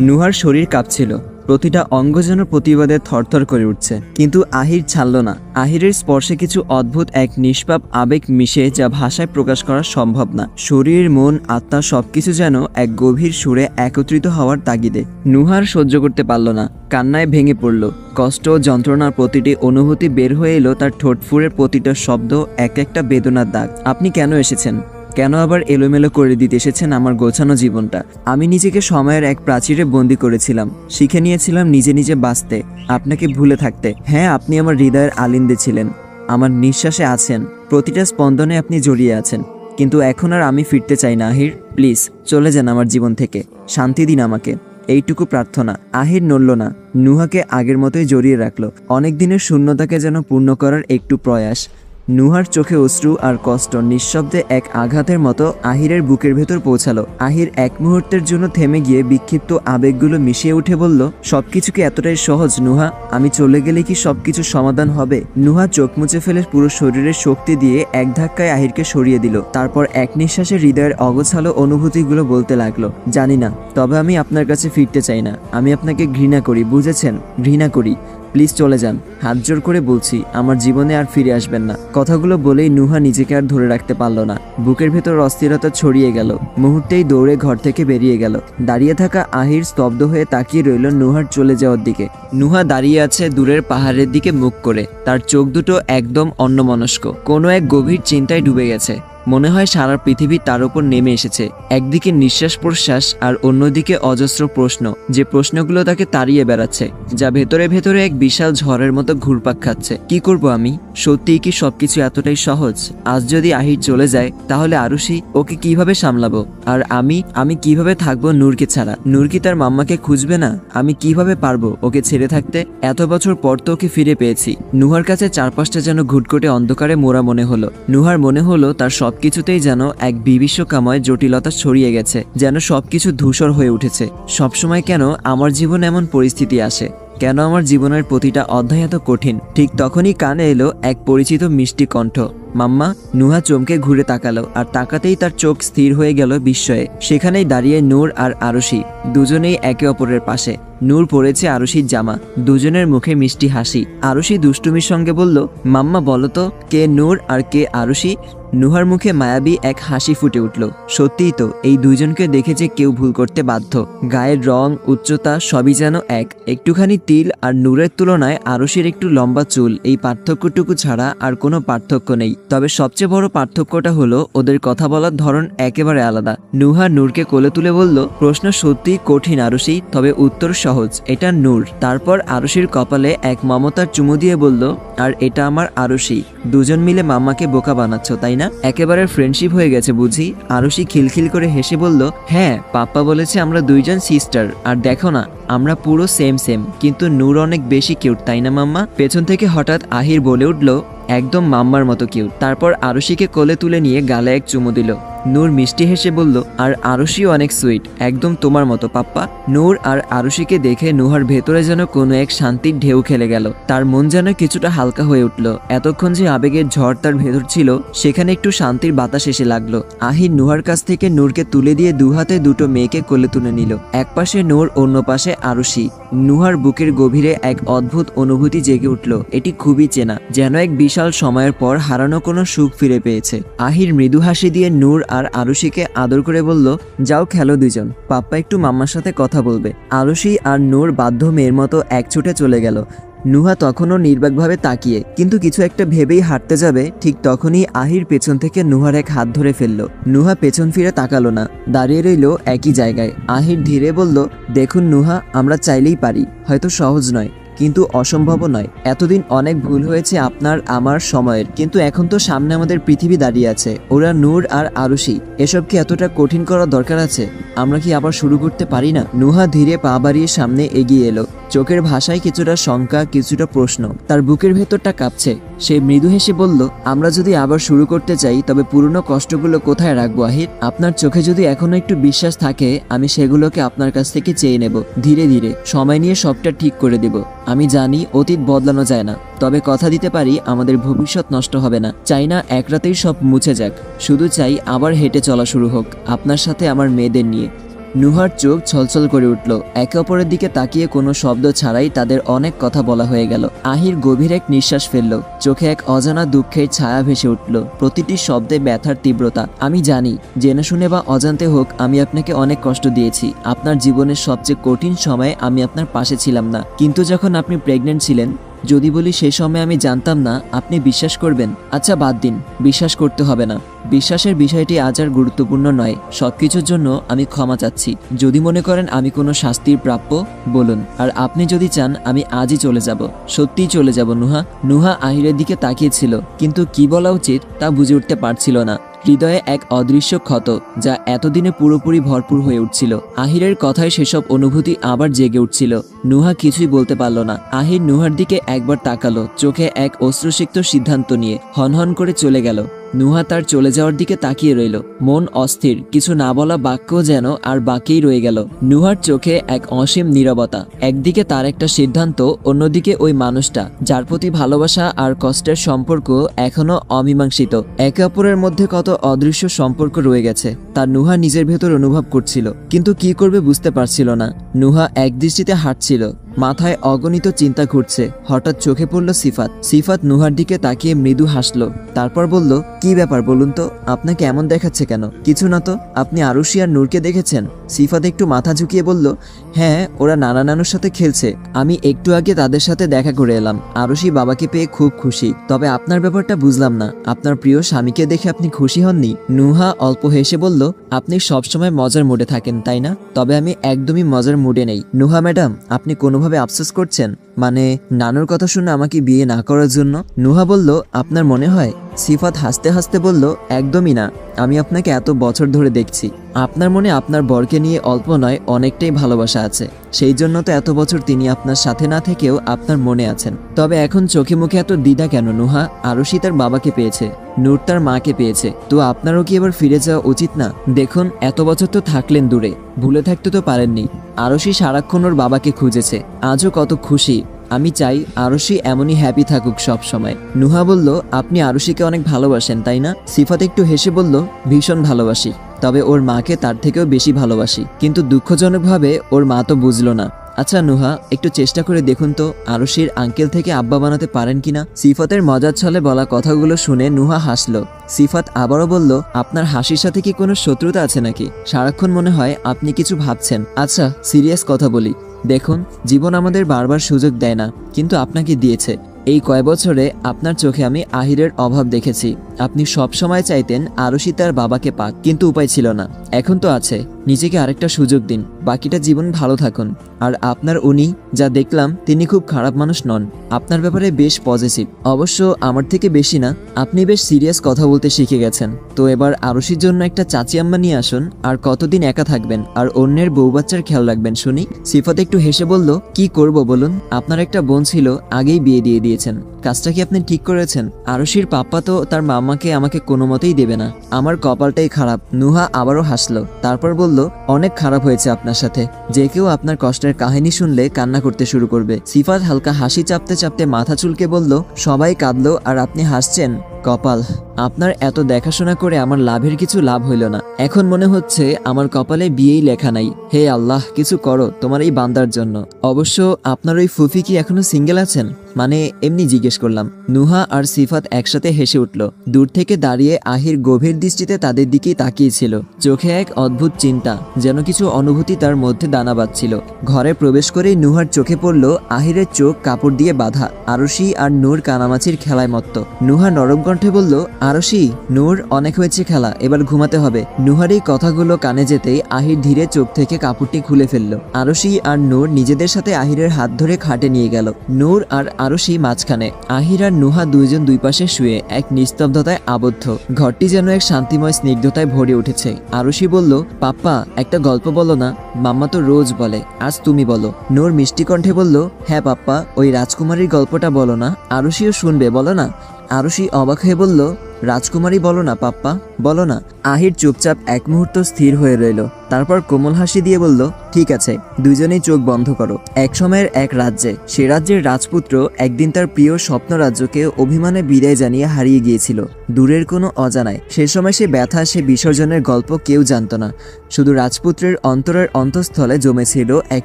নুহার শরীর কাঁপছিল। প্রতিটা অঙ্গ যেন প্রতিবাদে থরথর করে উঠছে। কিন্তু আহির ছাড়ল না। আহিরের স্পর্শে কিছু অদ্ভুত এক নিষ্পাপ আবেগ মিশে যা ভাষায় প্রকাশ করা সম্ভব না। শরীর, মন, আত্মা সবকিছু যেন এক গভীর সুরে একত্রিত হওয়ার তাগিদে। নুহার সহ্য করতে পারল না। কান্নায় ভেঙে পড়ল। কষ্ট যন্ত্রণার প্রতিটি অনুভূতি বের হয়ে এলো তার ঠোঁটফুরের প্রতিটা শব্দ এক একটা বেদনার দাগ। আপনি কেন এসেছেন? কেন আবার এলোমেলো করে দিতে এসেছেন আমার গোছানো জীবনটা? আমি নিজেকে সময়ের এক প্রাচীরে বন্দি করেছিলাম। শিখে নিয়েছিলাম নিজে নিজে বাঁচতে, আপনাকে ভুলে থাকতে। হ্যাঁ আপনি আমার হৃদয়ের আলিন্দে ছিলেন। আমার নিঃশ্বাসে আছেন। প্রতিটা স্পন্দনে আপনি জড়িয়ে আছেন। কিন্তু এখন আর আমি ফিরতে চাই না, আহির। প্লিজ, চলে যান আমার জীবন থেকে। শান্তি দিন আমাকে। এইটুকু প্রার্থনা। আহির নড়ল না। নুহাকে আগের মতোই জড়িয়ে রাখল। অনেক দিনের শূন্যতাকে যেন পূর্ণ করার একটু প্রয়াস। নুহার চোখে অশ্রু আর কষ্ট নিঃশব্দে এক আঘাতের মতো আহিরের বুকের ভেতর পৌঁছালো। আহির এক মুহূর্তের জন্য থেমে গিয়ে বিক্ষিপ্ত আবেগগুলো মিশিয়ে উঠে বলল সবকিছু কি এতটাই সহজ, নুহা। আমি চলে গেলে কি সবকিছু সমাধান হবে? নুহা চোখ মুছে ফেলে পুরো শরীরের শক্তি দিয়ে এক ধাক্কায় আহিরকে সরিয়ে দিল। তারপর এক নিঃশ্বাসে হৃদয়ের অগোছালো অনুভূতিগুলো বলতে লাগল, জানি না, তবে আমি আপনার কাছে ফিরতে চাই না। আমি আপনাকে ঘৃণা করি, বুঝেছেন? ঘৃণা করি। প্লিজ চলে যান। হাত জোর করে বলছি, আমার জীবনে আর ফিরে আসবেন না। কথাগুলো বলেই নুহা নিজেকে আর ধরে রাখতে পারল না। বুকের ভেতর অস্থিরতা ছড়িয়ে গেল। মুহূর্তেই দৌড়ে ঘর থেকে বেরিয়ে গেল। দাঁড়িয়ে থাকা আহির স্তব্ধ হয়ে তাকিয়ে রইল নুহার চলে যাওয়ার দিকে। নুহা দাঁড়িয়ে আছে দূরের পাহাড়ের দিকে মুখ করে। তার চোখ দুটো একদম অন্যমনস্ক। কোনো এক গভীর চিন্তায় ডুবে গেছে। মনে হয় সারা পৃথিবী তার উপর নেমে এসেছে। একদিকে নিঃশ্বাস প্রশ্বাস আর অন্যদিকে অজস্র প্রশ্ন, যে প্রশ্নগুলো তাকে তাড়িয়ে বেড়াচ্ছে, যা ভেতরে ভেতরে এক বিশাল ঝড়ের মতো ঘুরপাক খাচ্ছে। কি করব আমি? সত্যিই কি সবকিছু এতটাই সহজ? আজ যদি আহির চলে যায়, তাহলে আরুষি ওকে কীভাবে সামলাবো? আর আমি আমি কীভাবে থাকব নূরকে ছাড়া? নূর কি তার মাম্মাকে খুঁজবে না? আমি কীভাবে পারব ওকে ছেড়ে থাকতে? এত বছর পর তো ওকে ফিরে পেয়েছি। নুহার কাছে চারপাশটা যেন ঘুটঘুটে অন্ধকারে মোড়া মনে হলো। নুহার মনে হলো তার সবকিছুতেই যেন এক বিভীষকাময় জটিলতা ছড়িয়ে গেছে, যেন সবকিছু ধূসর হয়ে উঠেছে। সবসময় কেন আমার জীবনে এমন পরিস্থিতি আসে? কেন আমার জীবনের প্রতিটা অধ্যায় এত কঠিন? ঠিক তখনই কানে এলো এক পরিচিত মিষ্টি কণ্ঠ। মাম্মা, নুহা চমকে ঘুরে তাকালো আর তাকাতেই তার চোখ স্থির হয়ে গেল বিস্ময়ে। সেখানেই দাঁড়িয়ে নূর আর আরশি, দুজনেই একে অপরের পাশে। নূর পড়েছে আরশির জামা, দুজনের মুখে মিষ্টি হাসি। আরশি দুষ্টুমির সঙ্গে বলল, মাম্মা, বলো তো, কে নূর আর কে আরশি? নুহার মুখে মায়াবী এক হাসি ফুটে উঠল। সত্যিই তো, এই দুইজনকে দেখে যে কেউ ভুল করতে বাধ্য। গায়ের রং, উচ্চতা সবই যেন এক। একটুখানি তিল আর নূরের তুলনায় আরশির একটু লম্বা চুল, এই পার্থক্যটুকু ছাড়া আর কোনো পার্থক্য নেই। তবে সবচেয়ে বড় পার্থক্যটা হলো, ওদের কথা বলার ধরন একেবারে আলাদা। নুহা নূরকে কোলে তুলে বলল, প্রশ্ন সত্যিই কঠিন আরশি তবে উত্তর সহজ। এটা নূর। তারপর আরশির কপালে এক মমতার চুমু দিয়ে বলল, আর এটা আমার আরশি দুজন মিলে মাম্মাকে বোকা বানাচ্ছ, তাই না? একেবারে ফ্রেন্ডশিপ হয়ে গেছে বুঝি। আরুষি খিলখিল করে হেসে বলল হ্যাঁ পাপ্পা বলেছে আমরা দুইজন সিস্টার আর দেখো না আমরা পুরো সেম সেম কিন্তু নূর অনেক বেশি কিউট তাই না, মাম্মা? পেছন থেকে হঠাৎ আহির বলে উঠল, একদম মাম্মার মতো কিউট তারপর আরশিকে কোলে তুলে নিয়ে গালে এক চুমু দিল। নূর মিষ্টি হেসে বলল, আর আরশিও অনেক সুইট একদম তোমার মতো, পাপ্পা। নূর আর আরশিকে দেখে নুহার ভেতরে যেন কোনো এক শান্তির ঢেউ খেলে গেল। তার মন যেন কিছুটা হালকা হয়ে উঠল। এতক্ষণ যে আবেগের ঝড় তার ভেতর ছিল, সেখানে একটু শান্তির বাতাস এসে লাগল। আহির নুহার কাছ থেকে নূরকে তুলে দিয়ে দুহাতে দুটো মেয়েকে কোলে তুলে নিল। এক পাশে নূর, অন্য পাশে আরশি নুহার বুকের গভীরে এক অদ্ভুত অনুভূতি জেগে উঠল। এটি খুবই চেনা, যেন এক বিশাল সময়ের পর হারানো কোনো সুখ ফিরে পেয়েছে। আহির মৃদু হাসি দিয়ে নূর আর আরুষিকে আদর করে বলল, যাও খেলো দুজন। পাপ্পা একটু মাম্মার সাথে কথা বলবে। আরুষি আর নূর বাধ্য মেয়ের মতো এক ছুটে চলে গেল। নুহা তখনও নির্বাকভাবে তাকিয়ে, কিন্তু কিছু একটা ভেবেই হাঁটতে যাবে, ঠিক তখনই আহির পেছন থেকে নুহার এক হাত ধরে ফেলল। নুহা পেছন ফিরে তাকালো না, দাঁড়িয়ে রইল একই জায়গায়। আহির ধীরে বলল, দেখুন নুহা, আমরা চাইলেই পারি, হয়তো সহজ নয়, কিন্তু অসম্ভব নয়। এতদিন অনেক ভুল হয়েছে আপনার, আমার, সময়ের, কিন্তু এখন তো সামনে আমাদের পৃথিবী দাঁড়িয়ে আছে, ওরা নূর আর আরুষি। এসব কি এতটা কঠিন করার দরকার আছে? আমরা কি আবার শুরু করতে পারি না? নুহা ধীরে পা বাড়িয়ে সামনে এগিয়ে এলো। চোখের ভাষায় কিছুটা শঙ্কা, কিছুটা প্রশ্ন। তার বুকের ভেতরটা কাঁপছে। সে মৃদু হেসে বলল, আমরা যদি আবার শুরু করতে চাই, তবে পুরনো কষ্টগুলো কোথায় রাখব, আহির? আপনার চোখে যদি এখনও একটু বিশ্বাস থাকে, আমি সেগুলোকে আপনার কাছ থেকে চেয়ে নেব। ধীরে ধীরে, সময় নিয়ে সবটা ঠিক করে দেব। আমি জানি, অতীত বদলানো যায় না। তবে কথা দিতে পারি, আমাদের ভবিষ্যৎ নষ্ট হবে না। চাই না, এক রাতেই সব মুছে যাক। শুধু চাই, আবার হেঁটে চলা শুরু হোক। আপনার সাথে আমার মেয়েদের নিয়ে। নুহার চোখ ছলছল করে উঠল। একে অপরের দিকে তাকিয়ে কোনো শব্দ ছাড়াই তাদের অনেক কথা বলা হয়ে গেল। আহির গভীর এক নিঃশ্বাস ফেলল। চোখে এক অজানা দুঃখের ছায়া ভেসে উঠল। প্রতিটি শব্দে ব্যথার তীব্রতা। আমি জানি, জেনে শুনে বা অজান্তে হোক, আমি আপনাকে অনেক কষ্ট দিয়েছি। আপনার জীবনের সবচেয়ে কঠিন সময়ে আমি আপনার পাশে ছিলাম না। কিন্তু যখন আপনি প্রেগনেন্ট ছিলেন যদি বলি সে সময় আমি জানতাম না, আপনি বিশ্বাস করবেন। আচ্ছা বাদ দিন। বিশ্বাস করতে হবে না। বিশ্বাসের বিষয়টি আজ আর গুরুত্বপূর্ণ নয়। সবকিছুর জন্য আমি ক্ষমা চাচ্ছি। যদি মনে করেন আমি কোনো শাস্তির প্রাপ্য, বলুন। আর আপনি যদি চান, আমি আজই চলে যাব। সত্যিই চলে যাব, নুহা। নুহা আহিরের দিকে তাকিয়েছিল, কিন্তু কি বলা উচিত তা বুঝে উঠতে পারছিল না। হৃদয়ে এক অদৃশ্য ক্ষত, যা এতদিনে পুরোপুরি ভরপুর হয়ে উঠছিল। আহিরের কথায় সেসব অনুভূতি আবার জেগে উঠছিল। নুহা কিছুই বলতে পারল না। আহির নুহার দিকে একবার তাকালো, চোখে এক অশ্রুসিক্ত সিদ্ধান্ত নিয়ে, হনহন করে চলে গেল। নুহা তার চলে যাওয়ার দিকে তাকিয়ে রইল। মন অস্থির, কিছু না বলা বাক্য যেন আর বাকিই রয়ে গেল। নুহার চোখে এক অসীম নীরবতা। একদিকে তার একটা সিদ্ধান্ত, অন্যদিকে ওই মানুষটা, যার প্রতি ভালোবাসা আর কষ্টের সম্পর্ক এখনও অমীমাংসিত। একে অপরের মধ্যে কত অদৃশ্য সম্পর্ক রয়ে গেছে তার নুহা নিজের ভেতর অনুভব করছিল। কিন্তু কি করবে বুঝতে পারছিল না। নুহা একদৃষ্টিতে হাঁটছিল। মাথায় অগণিত চিন্তা ঘুরছে। হঠাৎ চোখে পড়ল সিফাত। সিফাত নুহার দিকে তাকিয়ে মৃদু হাসলো। তারপর বলল, কি ব্যাপার বলুন তো? আপনাকে এমন দেখাচ্ছে কেন? কিছু না তো? আপনি আরুষি আর নূরকে দেখেছেন? সিফাত একটু মাথা ঝুঁকিয়ে বলল হ্যাঁ ওরা নানা নানুর সাথে খেলছে। আমি একটু আগে তাদের সাথে দেখা করে এলাম। আরুষি বাবাকে পেয়ে খুব খুশি। তবে আপনার ব্যাপারটা বুঝলাম না। আপনার প্রিয় স্বামীকে দেখে আপনি খুশি হননি? নুহা অল্প হেসে বলল, আপনি সবসময় মজার মুডে থাকেন, তাই না? তবে আমি একদমই মজার মুডে নেই। নুহা ম্যাডাম, আপনি কোনোভাবে আফসোস করছেন। মানে নানুর কথা শুনে আমাকে বিয়ে না করার জন্য? নুহা বলল, আপনার মনে হয়? সিফাত হাসতে হাসতে বলল, একদমই না। আমি আপনাকে এত বছর ধরে দেখছি। আপনার মনে আপনার বরকে নিয়ে অল্প নয়, অনেকটাই ভালোবাসা আছে। সেই জন্য তো এত বছর তিনি আপনার সাথে না থেকেও আপনার মনে আছেন। তবে এখন চোখে মুখে এত দ্বিধা কেন, নুহা? আরশি তার বাবাকে পেয়েছে। নূর তার মাকে পেয়েছে। তো আপনারও কি এবার ফিরে যাওয়া উচিত না? দেখুন, এত বছর তো থাকলেন দূরে। ভুলে থাকতে তো পারেননি। আরশি সারাক্ষণ ওর বাবাকে খুঁজেছে। আজও কত খুশি। আমি চাই আরশি এমনই হ্যাপি থাকুক সব সময়। নুহা বলল, আপনি আরশিকে অনেক ভালোবাসেন, তাই না? সিফাত একটু হেসে বলল, ভীষণ ভালোবাসি। তবে ওর মাকে তার থেকেও বেশি ভালোবাসি। কিন্তু দুঃখজনকভাবে ওর মা তো বুঝলো না। আচ্ছা নুহা, একটু চেষ্টা করে দেখুন তো, আরশির আঙ্কেল থেকে আব্বা বানাতে পারেন কিনা? সিফাতের মজার ছলে বলা কথাগুলো শুনে নুহা হাসলো। সিফাত আবারও বলল, আপনার হাসির সাথে কি কোনো শত্রুতা আছে নাকি? সারাক্ষণ মনে হয় আপনি কিছু ভাবছেন। আচ্ছা সিরিয়াস কথা বলি। দেখুন, জীবন আমাদের বারবার সুযোগ দেয় না, কিন্তু আপনাকে দিয়েছে। এই কয় বছরে আপনার চোখে আমি আহিরের অভাব দেখেছি। আপনি সবসময় চাইতেন আরশি তার বাবাকে পাক, কিন্তু উপায় ছিল না। এখন তো আছে। নিজেকে আরেকটা সুযোগ দিন, বাকিটা জীবন ভালো থাকুন। আর আপনার উনি, যা দেখলাম, তিনি খুব খারাপ মানুষ নন। আপনার ব্যাপারে বেশ পজিটিভ অবশ্য আমার থেকে বেশি না, আপনি বেশ সিরিয়াস কথা বলতে শিখে গেছেন। তো এবার আরশির জন্য একটা চাচি আম্মা নিয়ে আসুন, আর কতদিন একা থাকবেন, আর অন্যের বউ বাচ্চার খেয়াল রাখবেন, শুনি। সিফাত একটু হেসে বলল, কি করব বলুন? আপনার একটা বোন ছিল, আগেই বিয়ে দিয়ে দিয়েছেন। কাজটা কি আপনি ঠিক করেছেন? আরশির পাপ্পা তো তার মামাকে আমাকে কোনো মতেই দেবে না। আমার কপালটাই খারাপ। নুহা আবারও হাসলো। তারপর বলল, অনেক খারাপ হয়েছে আপনার সাথে। যে কেউ আপনার কষ্টের কাহিনী শুনলে কান্না করতে শুরু করবে। সিফাত হালকা হাসি চাপতে চাপতে মাথা চুলকে বলল, সবাই কাঁদলো আর আপনি হাসছেন। কপাল। আপনার এত দেখাশোনা করে আমার লাভের কিছু লাভ হইল না। এখন মনে হচ্ছে আমার কপালে বিয়েই লেখা নাই। হে আল্লাহ, কিছু করো তোমার এই বান্দার জন্য। অবশ্য আপনার ওই ফুফি কি এখনও সিঙ্গেল আছেন? মানে এমনি জিজ্ঞেস করলাম। নুহা আর সিফাত একসাথে হেসে উঠল। দূর থেকে দাঁড়িয়ে আহির গভীর দৃষ্টিতে তাদের দিকেই তাকিয়েছিল। চোখে এক অদ্ভুত চিন্তা, যেন কিছু অনুভূতি তার মধ্যে দানা বাঁধছিল। ঘরে প্রবেশ করেই নুহার চোখে পড়ল আহিরের চোখ কাপড় দিয়ে বাঁধা, আরশি আর নূর কানামাছির খেলায় মত্ত। নুহা নরম কণ্ঠে বলল, আরশি, নূর, অনেক হয়েছে খেলা, এবার ঘুমাতে হবে। নুহার এই কথাগুলো কানে যেতেই আহির ধীরে চোখ থেকে কাপড়টি খুলে ফেলল। আরশি আর নূর নিজেদের সাথে আহিরের হাত ধরে খাটে নিয়ে গেল। নূর আর আরশি মাঝখানে। আহির আর নুহা দুইজন দুই পাশে শুয়ে এক নিস্তব্ধতায় আবদ্ধ। ঘরটি যেন এক শান্তিময় স্নিগ্ধতায় ভরে উঠেছে। আরশি বলল, পাপ্পা, একটা গল্প বলো না। মাম্মা তো রোজ বলে, আজ তুমি বলো। নূর মিষ্টি কণ্ঠে বলল হ্যাঁ পাপ্পা, ওই রাজকুমারীর গল্পটা বলো না। আরশিও শুনবে, বলো না? আরশি অবাক হয়ে বলল, রাজকুমারী বলো না, পাপ্পা, বলো না। আহির চুপচাপ এক মুহূর্ত স্থির হয়ে রইল। তারপর কোমল হাসি দিয়ে বলল, ঠিক আছে দুইজনেই চোখ বন্ধ করো। এক সময়ের এক রাজ্যে। সে রাজ্যের রাজপুত্র একদিন তার প্রিয় স্বপ্ন রাজ্যকে অভিমানে বিদায় জানিয়ে হারিয়ে গিয়েছিল। দূরের কোনো অজানায়। সে সময় সে ব্যথা, সে বিসর্জনের গল্প কেউ জানত না। শুধু রাজপুত্রের অন্তরের অন্তঃস্থলে জমেছিল এক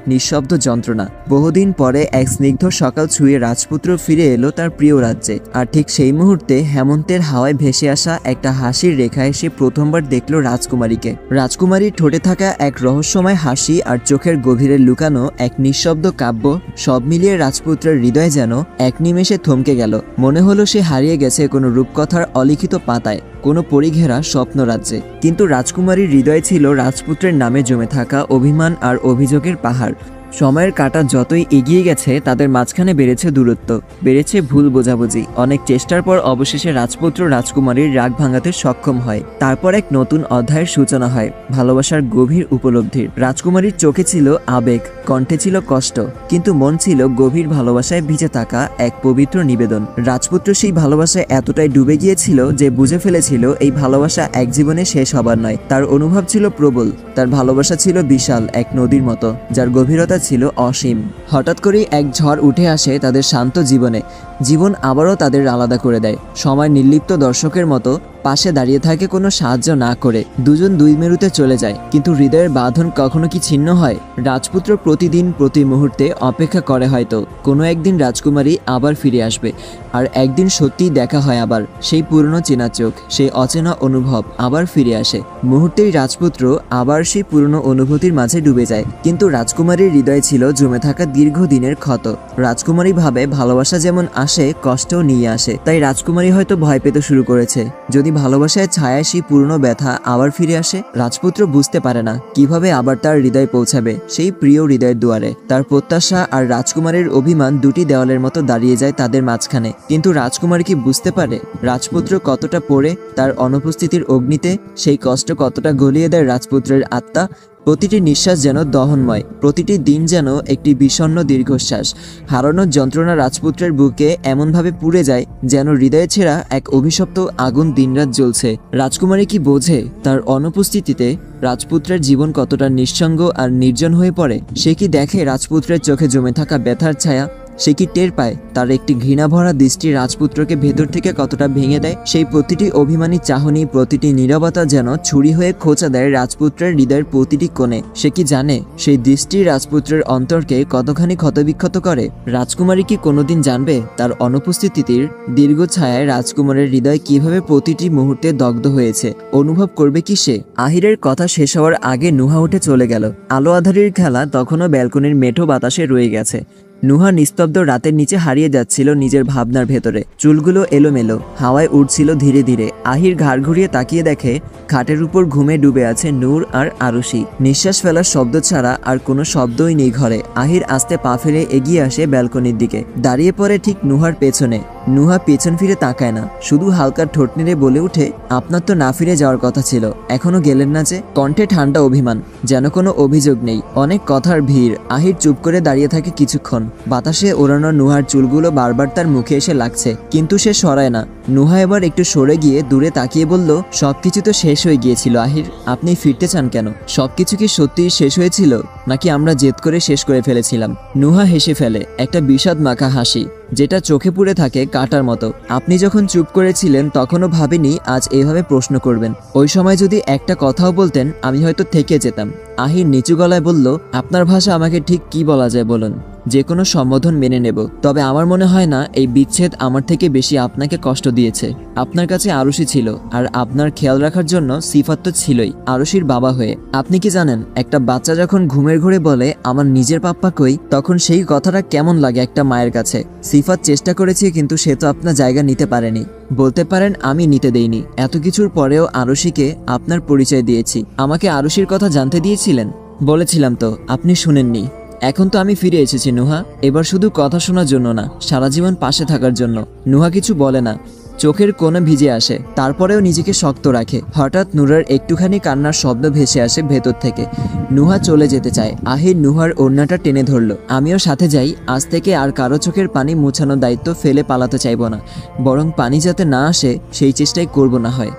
নিঃশব্দ যন্ত্রণা। বহুদিন পরে এক স্নিগ্ধ সকাল ছুঁয়ে রাজপুত্র ফিরে এলো তার প্রিয় রাজ্যে। আর ঠিক সেই মুহূর্তে হেমন্তের হাওয়ায় ভেসে আসা একটা হাসির রেখায় সে প্রথমবার দেখল রাজকুমারীকে। রাজকুমারীর ঠোঁটে থাকা এক রহস্যময় হাসি আর চোখের গভীরে লুকানো এক নিঃশব্দ কাব্য সব মিলিয়ে রাজপুত্রের হৃদয় যেন এক নিমেষে থমকে গেল। মনে হলো সে হারিয়ে গেছে কোনো রূপকথার অলিখিত পাতায়, কোনো পরিঘেরা স্বপ্ন রাজ্যে কিন্তু রাজকুমারীর হৃদয় ছিল রাজপুত্রের নামে জমে থাকা অভিমান আর অভিযোগের পাহাড়। সময়ের কাটা যতই এগিয়ে গেছে, তাদের মাঝখানে বেড়েছে দূরত্ব। বেড়েছে ভুল বোঝাবুঝি। অনেক চেষ্টার পর অবশেষে রাজপুত্র রাজকুমারীর রাগ ভাঙাতে সক্ষম হয়। তারপর এক নতুন অধ্যায়ের সূচনা হয়, ভালোবাসার গভীর উপলব্ধির। রাজকুমারীর চোখে ছিল আবেগ, কণ্ঠে ছিল কষ্ট, কিন্তু মন ছিল গভীর ভালোবাসায় ভিজে থাকা এক পবিত্র নিবেদন। রাজপুত্র সেই ভালোবাসায় এতটাই ডুবে গিয়েছিল যে বুঝে ফেলেছিল, এই ভালোবাসা এক জীবনে শেষ হবার নয়। তার অনুভব ছিল প্রবল, তার ভালোবাসা ছিল বিশাল, এক নদীর মতো, যার গভীরতা ছিল অসীম। হঠাৎ করেই এক ঝড় উঠে আসে তাদের শান্ত জীবনে। জীবন আবারও তাদের আলাদা করে দেয়। সময় নির্লিপ্ত দর্শকের মতো পাশে দাঁড়িয়ে থাকে কোনো সাহায্য না করে। দুজন দুই মেরুতে চলে যায়, কিন্তু হৃদয়ের বাঁধন কখনো কি ছিন্ন হয়? রাজপুত্র প্রতিদিন, প্রতি মুহূর্তে অপেক্ষা করে হয়তো। কোনো একদিন রাজকুমারী আবার ফিরে আসবে, আর একদিন সত্যিই দেখা হয় আবার। সেই পুরনো চেনা চোখ, সেই অচেনা অনুভব আবার ফিরে আসে। মুহূর্তেই রাজপুত্র আবার সেই পুরনো অনুভূতির মাঝে ডুবে যায়, কিন্তু রাজকুমারীর হৃদয় ছিল জমে থাকা দীর্ঘদিনের ক্ষত। রাজকুমারী ভাবে ভালোবাসা যেমন আসে, কষ্টও নিয়ে আসে, তাই রাজকুমারী হয়তো ভয় পেতে শুরু করেছে। যদি ভালোবাসায় ছায়া সেই পুরনো ব্যথা আবার ফিরে আসে, রাজপুত্র বুঝতে পারে না কীভাবে আবার তার হৃদয় পৌঁছাবে। সেই প্রিয় হৃদয়ের দুয়ারে, তার প্রত্যাশা আর রাজকুমারের অভিমান দুটি দেওয়ালের মতো দাঁড়িয়ে যায় তাদের মাঝখানে। কিন্তু রাজকুমার কি বুঝতে পারে? রাজপুত্র কতটা পড়ে তার অনুপস্থিতির অগ্নিতে, সেই কষ্ট কতটা গলিয়ে দেয় রাজপুত্রের আত্মা প্রতিটি নিঃশ্বাস যেন দহনময়, প্রতিটি দিন যেন একটি বিষণ্ন দীর্ঘশ্বাস। হারানোর যন্ত্রণা রাজপুত্রের বুকে এমনভাবে পুড়ে যায় যেন হৃদয়ে ছেঁড়া এক অভিশপ্ত আগুন দিনরাত জ্বলছে। রাজকুমারী কি বোঝে তার অনুপস্থিতিতে রাজপুত্রের জীবন কতটা নিঃসঙ্গ আর নির্জন হয়ে পড়ে? সে কি দেখে রাজপুত্রের চোখে জমে থাকা ব্যথার ছায়া? সে কি টের পায়? তার একটি ঘৃণাভরা দৃষ্টি রাজপুত্রকে ভেতর থেকে কতটা ভেঙে দেয়? সেই প্রতিটি অভিমানী চাহনি, প্রতিটি নীরবতা যেন ছুরি হয়ে খোঁচা দেয় রাজপুত্রের হৃদয়ের প্রতিটি কোণে। সে কি জানে? সেই দৃষ্টি রাজপুত্রের অন্তরকে কতখানি ক্ষতবিক্ষত করে? রাজকুমারী কি কোনোদিন জানবে? তার অনুপস্থিতির দীর্ঘ ছায়ায় রাজকুমারের হৃদয় কীভাবে প্রতিটি মুহূর্তে দগ্ধ হয়েছে? অনুভব করবে কি সে? আহিরের কথা শেষ হওয়ার আগে নুহা উঠে চলে গেল। আলো আধারির খেলা তখনও ব্যালকনির মেঠো বাতাসে রয়ে গেছে। নুহা নিস্তব্ধ রাতের নিচে হারিয়ে যাচ্ছিল নিজের ভাবনার ভেতরে। চুলগুলো এলোমেলো, হাওয়ায় উঠছিল ধীরে ধীরে। আহির ঘাড় ঘুরিয়ে তাকিয়ে দেখে, খাটের উপর ঘুমে ডুবে আছে নূর আর আরুষি নিঃশ্বাস ফেলার শব্দ ছাড়া আর কোনো শব্দই নেই ঘরে। আহির আস্তে পা ফেলে এগিয়ে আসে ব্যালকনির দিকে। দাঁড়িয়ে পড়ে ঠিক নুহার পেছনে। নুহা পেছন ফিরে তাকায় না। শুধু হালকা ঠোঁট নেড়ে বলে উঠে আপনার তো না ফিরে যাওয়ার কথা ছিল। এখনও গেলেন না যে, কণ্ঠে ঠান্ডা অভিমান, যেন কোনো অভিযোগ নেই। অনেক কথার ভিড়। আহির চুপ করে দাঁড়িয়ে থাকে কিছুক্ষণ। বাতাসে ওড়ানো নুহার চুলগুলো বারবার তার মুখে এসে লাগছে, কিন্তু সে সরায় না। নুহা এবার একটু সরে গিয়ে দূরে তাকিয়ে বলল, সবকিছু তো শেষ হয়ে গিয়েছিল, আহির। আপনি ফিরতে চান কেন? সবকিছু কি সত্যিই শেষ হয়েছিল? নাকি আমরা জেদ করে শেষ করে ফেলেছিলাম? নুহা হেসে ফেলে একটা বিষাদ মাখা হাসি, যেটা চোখে পুড়ে থাকে কাটার মতো। আপনি যখন চুপ করেছিলেন, তখনও ভাবিনি আজ এভাবে প্রশ্ন করবেন। ওই সময় যদি একটা কথাও বলতেন, আমি হয়তো থেকে যেতাম। আহির নিচু গলায় বলল, আপনার ভাষা আমাকে ঠিক কি বলা যায় বলুন? যে কোনো সম্বোধন মেনে নেব। তবে আমার মনে হয় না, এই বিচ্ছেদ আমার থেকে বেশি আপনাকে কষ্ট দিয়েছে। আপনার কাছে আরুষি ছিল আর আপনার খেয়াল রাখার জন্য সিফাত তো ছিলই আরুষির বাবা হয়ে। আপনি কি জানেন, একটা বাচ্চা যখন ঘুমের ঘরে বলে, আমার নিজের পাপ্পা কই? তখন সেই কথাটা কেমন লাগে একটা মায়ের কাছে। সিফাত চেষ্টা করেছে কিন্তু সে তো আপনার জায়গা নিতে পারেনি। বলতে পারেন, আমি নিতে দেইনি। এত কিছুর পরেও আরুষিকে আপনার পরিচয় দিয়েছি। আমাকে আরুষির কথা জানতে দিয়েছিলেন? বলেছিলাম তো, আপনি শুনেননি। এখন তো আমি ফিরে এসেছি, নুহা। এবার শুধু কথা শোনার জন্য না, সারা জীবন পাশে থাকার জন্য। নুহা কিছু বলে না। চোখের কোণে ভিজে আসে, তারপরেও নিজেকে শক্ত রাখে। হঠাৎ নুরার একটুখানি কান্নার শব্দ ভেসে আসে ভেতর থেকে। নুহা চলে যেতে চায়। আহির নুহার ওড়নাটা টেনে ধরলো। আমিও সাথে যাই, আজ থেকে আর কারও চোখের পানি মুছানোর দায়িত্ব ফেলে পালাতে চাইব না। বরং পানি যাতে না আসে, সেই চেষ্টাই করব না হয়।